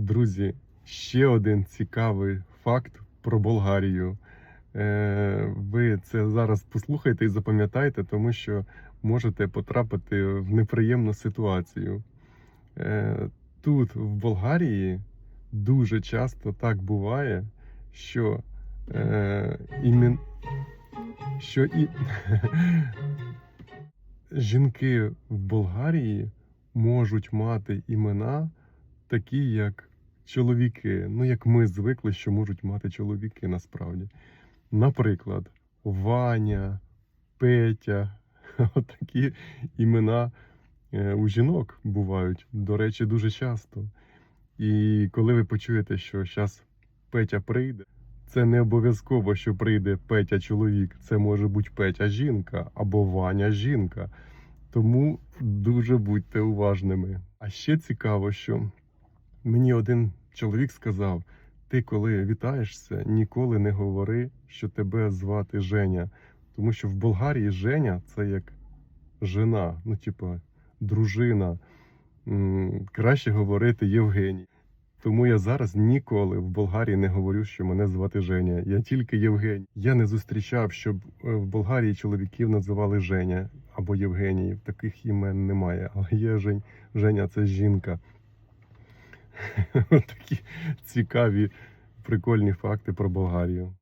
Друзі, ще один цікавий факт про Болгарію. Е, Ви це зараз послухайте і запам'ятайте, тому що можете потрапити в неприємну ситуацію. Е, Тут, в Болгарії, дуже часто так буває, що е, що і... жінки в Болгарії можуть мати імена такі, як чоловіки. Ну, як ми звикли, що можуть мати чоловіки насправді. Наприклад, Ваня, Петя. Отакі імена е, у жінок бувають, до речі, дуже часто. І коли ви почуєте, що зараз Петя прийде, це не обов'язково, що прийде Петя чоловік. Це може бути Петя жінка або Ваня жінка. Тому дуже будьте уважними. А ще цікаво, що мені один чоловік сказав: ти, коли вітаєшся, ніколи не говори, що тебе звати Женя. Тому що в Болгарії Женя це як жена, ну, типа, дружина. Краще говорити Євгеній. Тому я зараз ніколи в Болгарії не говорю, що мене звати Женя. Я тільки Євгеній. Я не зустрічав, щоб е, в Болгарії чоловіків називали Женя або Євгеній. Таких імен немає. Але є Жень. Женя це жінка. Такі цікаві, прикольні факти про Болгарію.